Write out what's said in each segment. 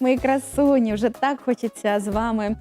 Мої красуні, вже так хочеться з вами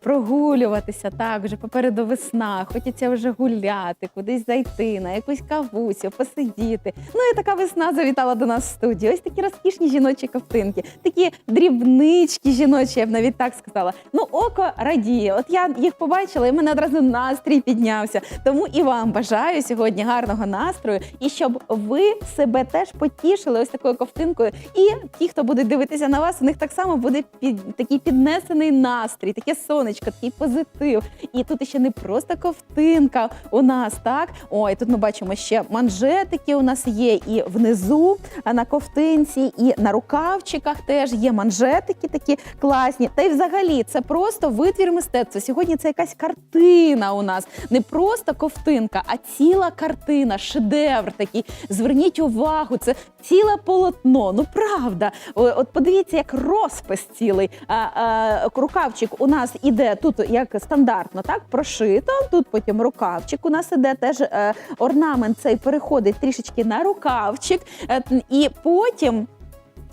прогулюватися. Так, вже попереду весна. Хочеться вже гуляти, кудись зайти, на якусь кавусю, посидіти. Ну і така весна завітала до нас в студію. Ось такі розкішні жіночі ковтинки, такі дрібнички жіночі, я б навіть так сказала. Ну, око радіє. От я їх побачила, і в мене одразу настрій піднявся. Тому і вам бажаю сьогодні гарного настрою і щоб ви себе теж потішили ось такою ковтинкою. І ті, хто буде дивитися на вас, у них так само буде під такий піднесений настрій, таке сонечко, такий позитив. І тут ще не просто ковтинка у нас, так? Ой, тут ми бачимо ще манжетики у нас є і внизу на ковтинці, і на рукавчиках теж є манжетики такі класні. Та й взагалі це просто витвір мистецтва. Сьогодні це якась картина у нас. Не просто ковтинка, а ціла картина, шедевр такий. Зверніть увагу, це ціле полотно. Ну правда, от подивіться, як розпис цілий. А, а, рукавчик у нас іде тут як стандартно, так прошито. Тут потім рукавчик у нас іде теж е, орнамент цей переходить трішечки на рукавчик, Е, і потім.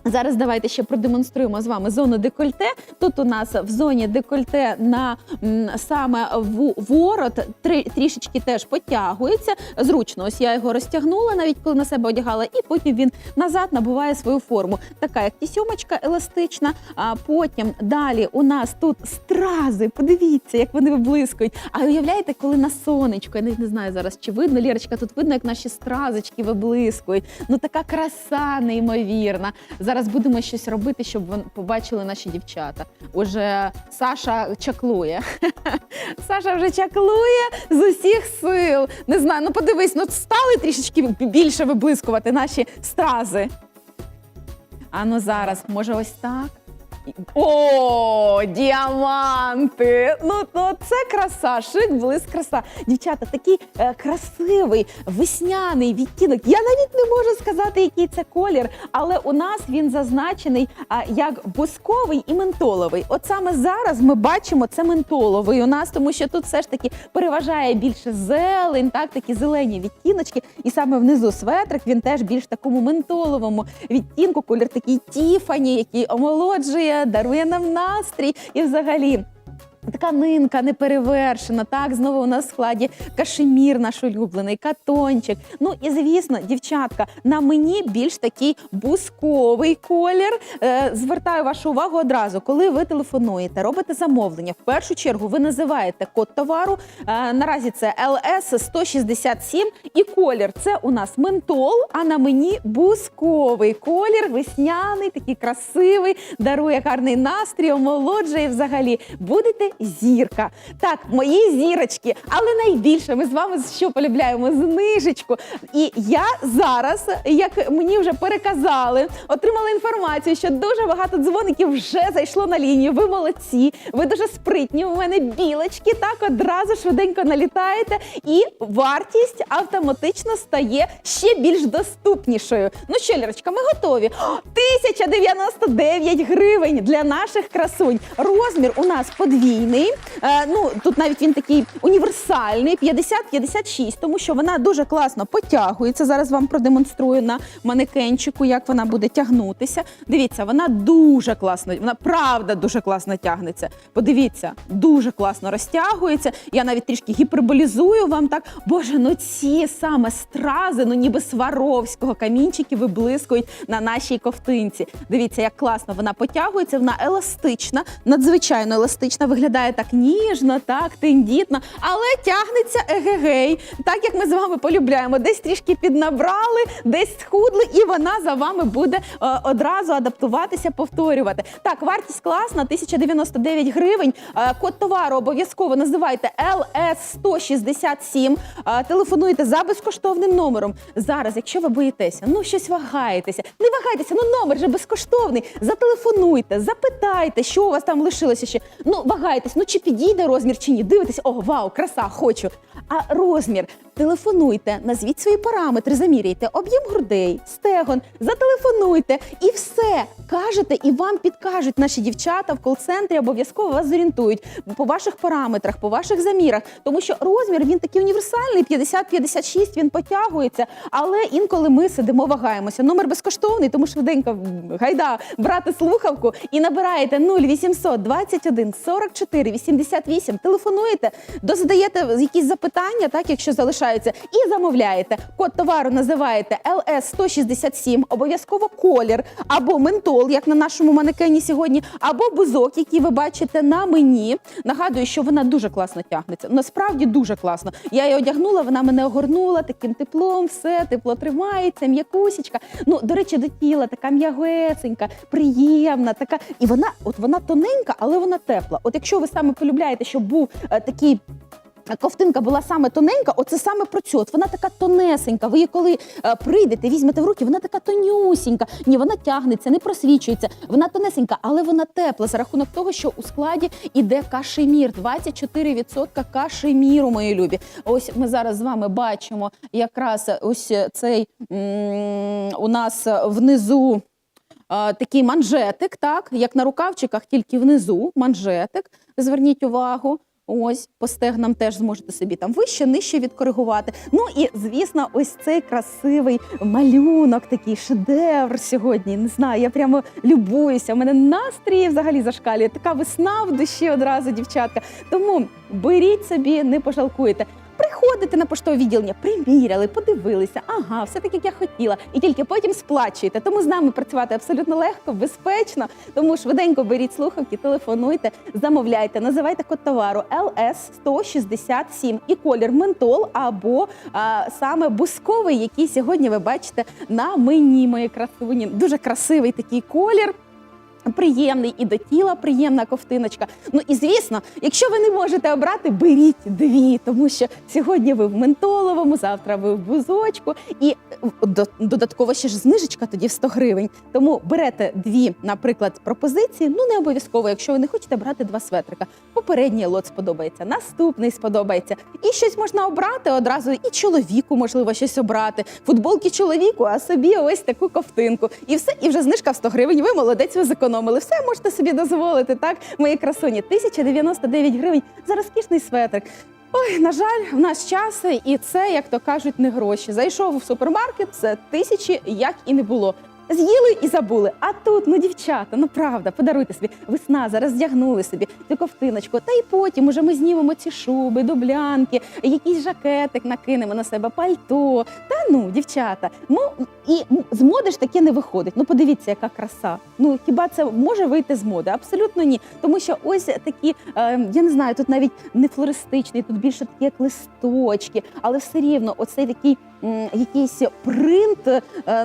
Зараз давайте ще продемонструємо з вами зону декольте. Тут у нас в зоні декольте на саме в ворот три, трішечки теж потягується. Зручно, ось я його розтягнула, навіть коли на себе одягала, і потім він назад набуває свою форму. Така як тісьомочка еластична. А потім далі у нас тут стрази. Подивіться, як вони виблискують. А уявляєте, коли на сонечко, я навіть не знаю зараз, чи видно Лірочка, тут видно, як наші стразочки виблискують. Ну така краса неймовірна. Зараз будемо щось робити, щоб побачили наші дівчата. Уже Саша чаклує. Саша вже чаклує з усіх сил. Не знаю, ну подивись, ну стали трішечки більше виблискувати наші стрази. А ну зараз, може, ось так. О, діаманти! Ну, ну це краса, шик, блиск, краса. Дівчата, такий е, красивий весняний відтінок. Я навіть не можу сказати, який це колір, але у нас він зазначений а, як бусковий і ментоловий. От саме зараз ми бачимо це ментоловий у нас, тому що тут все ж таки переважає більше зелень, так такі зелені відтіночки. І саме внизу светрик він теж більш такому ментоловому відтінку. Колір такий тіфані, який омолоджує, дарує нам настрій і взагалі. Тканинка неперевершена. Так, знову у нас в складі кашемір наш улюблений, катончик. Ну і звісно, дівчатка, на мені більш такий бусковий колір. Е, звертаю вашу увагу одразу, коли ви телефонуєте, робите замовлення. В першу чергу ви називаєте код товару. Е, наразі це LS 167 і колір. Це у нас ментол, а на мені бусковий колір, весняний, такий красивий, дарує гарний настрій, омолоджує взагалі. Будете зірка. Так, мої зірочки, але найбільше ми з вами що полюбляємо знижечку. І я зараз, як мені вже переказали, отримала інформацію, що дуже багато дзвоників вже зайшло на лінію. Ви молодці, ви дуже спритні. У мене білочки. Так одразу швиденько налітаєте, і вартість автоматично стає ще більш доступнішою. Ну що, Лірочка, ми готові. 1099 гривень для наших красунь. Розмір у нас подвійний. Е, ну тут навіть він такий універсальний, 50-56, тому що вона дуже класно потягується. Зараз вам продемонструю на манекенчику, як вона буде тягнутися. Дивіться, вона дуже класно, вона правда дуже класно тягнеться. Подивіться, дуже класно розтягується. Я навіть трішки гіперболізую вам так. Боже, ну ці саме стрази, ну ніби сваровського камінчики виблискують на нашій ковтинці. Дивіться, як класно вона потягується, вона еластична, надзвичайно еластична, виглядає так ніжно, так тендітно, але тягнеться егегей, так як ми з вами полюбляємо. Десь трішки піднабрали, десь схудли, і вона за вами буде е, одразу адаптуватися, повторювати. Так, вартість класна, 1099 гривень. Е, код товару обов'язково називайте LS167. Е, телефонуйте за безкоштовним номером. Зараз, якщо ви боїтеся, ну щось вагаєтеся, не вагайтеся, ну номер же безкоштовний. Зателефонуйте, запитайте, що у вас там лишилося ще. Ну, вагайтесь, ну чи підійде розмір, чи ні. Дивитесь, о, вау, краса, хочу. А розмір телефонуйте, назвіть свої параметри, заміряйте об'єм грудей, стегон, зателефонуйте і все кажете, і вам підкажуть наші дівчата в кол-центрі обов'язково вас зорієнтують по ваших параметрах, по ваших замірах, тому що розмір він такий універсальний, 50-56, він потягується, але інколи ми сидимо, вагаємося. Номер безкоштовний, тому швиденько гайда брати слухавку і набираєте 0800 21 44 88, телефонуєте, дозадаєте якісь запитання, так якщо залишаються, і замовляєте. Код товару називаєте LS 167, обов'язково колір або ментол, як на нашому манекені сьогодні, або бузок, який ви бачите на мені. Нагадую, що вона дуже класно тягнеться. Насправді дуже класно. Я її одягнула, вона мене огорнула таким теплом, все тепло тримається, м'якусічка. Ну, до речі, до тіла така м'ягесенька, приємна, така. І вона, от вона тоненька, але вона тепла. От якщо ви саме полюбляєте, щоб був е, такий. Ковтинка була саме тоненька, оце саме про цю. От вона така тонесенька. Ви її коли е, прийдете, візьмете в руки, вона така тонюсінька. Ні, вона тягнеться, не просвічується. Вона тонесенька, але вона тепла за рахунок того, що у складі іде кашемір. 24% кашеміру, мої любі. Ось ми зараз з вами бачимо якраз ось цей м, у нас внизу. Такий манжетик, так як на рукавчиках, тільки внизу манжетик. Зверніть увагу. Ось по стегнам теж зможете собі там вище, нижче відкоригувати. Ну і звісно, ось цей красивий малюнок, такий шедевр сьогодні. Не знаю, я прямо любуюся. У мене настрій взагалі зашкалює. Така весна в душі одразу, дівчатка. Тому беріть собі, не пожалкуєте. Приходите на поштове відділення, приміряли, подивилися, ага, все так, як я хотіла, і тільки потім сплачуєте. Тому з нами працювати абсолютно легко, безпечно. Тому швиденько беріть слухавки, телефонуйте, замовляйте, називайте код товару LS 167 і колір ментол або а, саме бусковий, який сьогодні ви бачите на мені, мої красуні. Дуже красивий такий колір. Приємний і до тіла приємна ковтиночка. Ну і звісно, якщо ви не можете обрати, беріть дві, тому що сьогодні ви в ментоловому, завтра ви в бузочку, і е, додатково ще ж знижечка тоді в 100 гривень. Тому берете дві, наприклад, пропозиції. Ну не обов'язково, якщо ви не хочете брати два светрика. Попередній лот сподобається, наступний сподобається. І щось можна обрати одразу, і чоловіку можливо щось обрати. Футболки чоловіку, а собі ось таку ковтинку. І все, і вже знижка в 100 гривень. Ви молодець, ви зекономили. Все можете собі дозволити, так? Мої красуні. 1099 гривень за розкішний светрик. Ой, на жаль, в нас час, і це, як то кажуть, не гроші. Зайшов в супермаркет, це тисячі, як і не було. З'їли і забули. А тут, ну дівчата, ну правда, подаруйте собі. Весна, зараз вдягнули собі цю ковтиночку. Та й потім уже ми знімемо ці шуби, дублянки, якийсь жакетик накинемо на себе, пальто. Та ну, дівчата, ну і з моди ж таке не виходить. Ну подивіться, яка краса. Ну хіба це може вийти з моди? Абсолютно ні. Тому що ось такі, е, я не знаю, тут навіть не флористичний, тут більше такі як листочки, але все рівно, оцей такий якийсь принт е,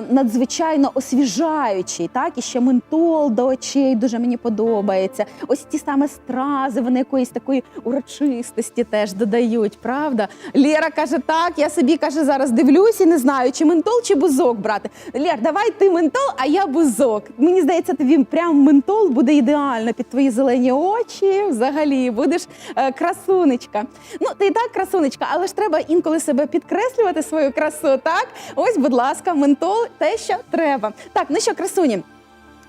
надзвичайно освіжаючий. Так, і ще ментол до очей дуже мені подобається. Ось ті саме стрази, вони якоїсь такої урочистості теж додають, правда? Лєра каже: так, я собі каже, зараз дивлюсь і не знаю, чи ментол, чи бузок брати. Лєр, давай ти ментол, а я бузок. Мені здається, тобі прям ментол буде ідеально під твої зелені очі. Взагалі будеш е, красунечка. Ну, ти і так красунечка, але ж треба інколи себе підкреслювати свою красу. Так, ось, будь ласка, ментол, те, що треба. Так, ну що, красуні.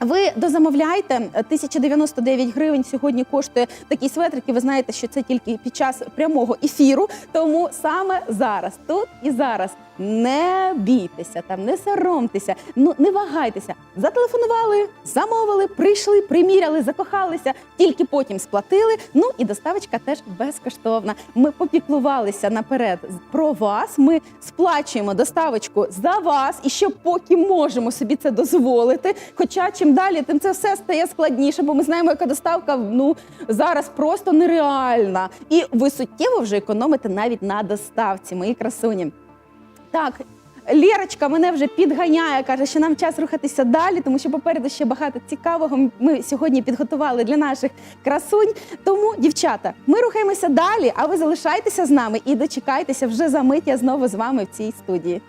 Ви дозамовляйте 1099 гривень. Сьогодні коштує такий светрик, і ви знаєте, що це тільки під час прямого ефіру. Тому саме зараз, тут і зараз. Не бійтеся там, не соромтеся, ну не вагайтеся. Зателефонували, замовили, прийшли, приміряли, закохалися, тільки потім сплатили. Ну і доставочка теж безкоштовна. Ми попіклувалися наперед про вас. Ми сплачуємо доставочку за вас і ще поки можемо собі це дозволити. Хоча чим далі, тим це все стає складніше, бо ми знаємо, яка доставка ну зараз просто нереальна. І ви суттєво вже економите навіть на доставці, мої красуні. Так, Лєрочка мене вже підганяє, каже, що нам час рухатися далі, тому що попереду ще багато цікавого. Ми сьогодні підготували для наших красунь. Тому, дівчата, ми рухаємося далі, а ви залишайтеся з нами і дочекайтеся вже за мить. Я знову з вами в цій студії.